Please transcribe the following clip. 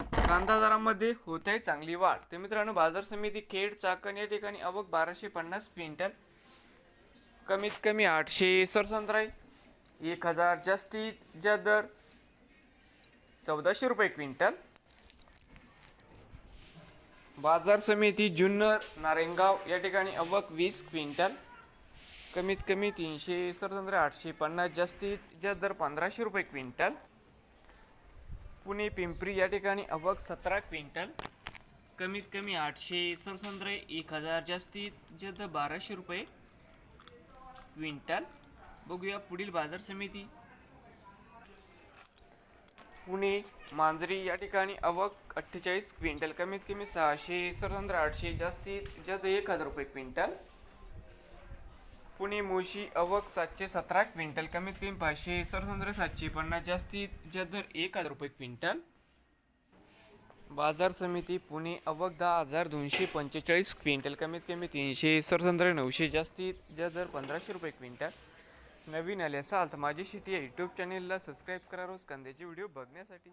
कांदा दरामध्ये होत आहे चांगली वाढ. तर मित्रांनो बाजार समिती खेड चाकण या ठिकाणी अवघ बाराशे पन्नास क्विंटल. कमीत कमी आठशे सरसंत्रा एक हजार जास्तीत ज्या दर चौदाशे रुपये क्विंटल. बाजार समिती जुन्नर नारायणगाव या ठिकाणी अवक वीस क्विंटल. कमीत कमी तीनशे सरसंत्रे आठशे पन्नास जास्तीत जास्त दर पंधराशे रुपये क्विंटल. पुणे पिंपरी या ठिकाणी अवक सतरा क्विंटल कमीत कमी आठशे सरसंद्र एक हजार जास्तीत जास्त बाराशे रुपये क्विंटल. बघूया पुढील बाजार समिती. पुणे मांजरी या ठिकाणी अवक अठ्ठेचाळीस क्विंटल कमीत कमी सहाशे सरसंद्र आठशे जास्तीत जास्त एक हजार रुपये क्विंटल. पुणे मोशी अवक सातशे सतरा क्विंटल. कमीत कमी पाचशे सरसंत्र सातशे पन्नास. जास्तीत जास्त दर एक हजार रुपये क्विंटल. बाजार समिती पुणे अवक दहा हजार दोनशे पंचेचाळीस क्विंटल. कमीत कमी तीनशे सरसंत्र नऊशे. जास्तीत जास्त दर पंधराशे रुपये क्विंटल. नवीन आले असाल तर माझी शेती या यूट्यूब चॅनेलला सबस्क्राईब करा रोज कांद्याचे व्हिडिओ बघण्यासाठी.